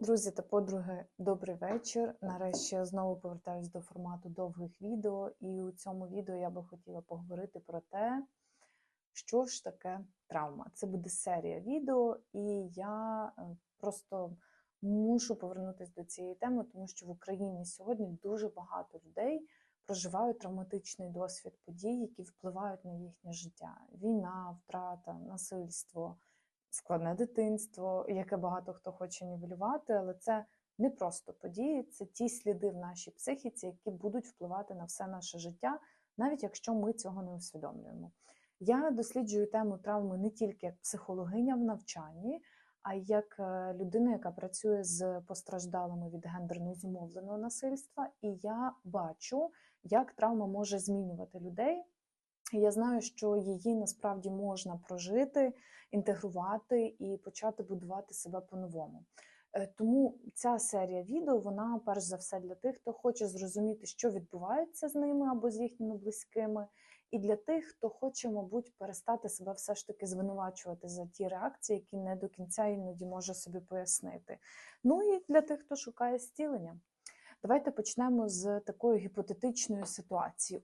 Друзі та подруги, добрий вечір. Нарешті я знову повертаюся до формату довгих відео, і у цьому відео я би хотіла поговорити про те, що ж таке травма. Це буде серія відео, і я е, просто мушу повернутися до цієї теми, тому що в Україні сьогодні дуже багато людей проживають травматичний досвід подій, які впливають на їхнє життя: війна, втрата, насильство складне дитинство, яке багато хто хоче нівелювати, але це не просто події, це ті сліди в нашій психіці, які будуть впливати на все наше життя, навіть якщо ми цього не усвідомлюємо. Я досліджую тему травми не тільки як психологиня в навчанні, а й як е, людина, яка працює з постраждалими від гендерно зумовленого насильства, і я бачу, як травма може змінювати людей. Я знаю, що її насправді можна прожити, інтегрувати і почати будувати себе по-новому. Е, Тому ця серія відео, вона перш за все для тих, хто хоче зрозуміти, що відбувається з ними або з їхніми близькими, і для тих, хто хоче, мабуть, перестати себе все ж таки звинувачувати за ті реакції, які не до кінця іноді може собі пояснити. Ну і для тих, хто шукає зцілення. Давайте почнемо з такої гіпотетичної ситуації.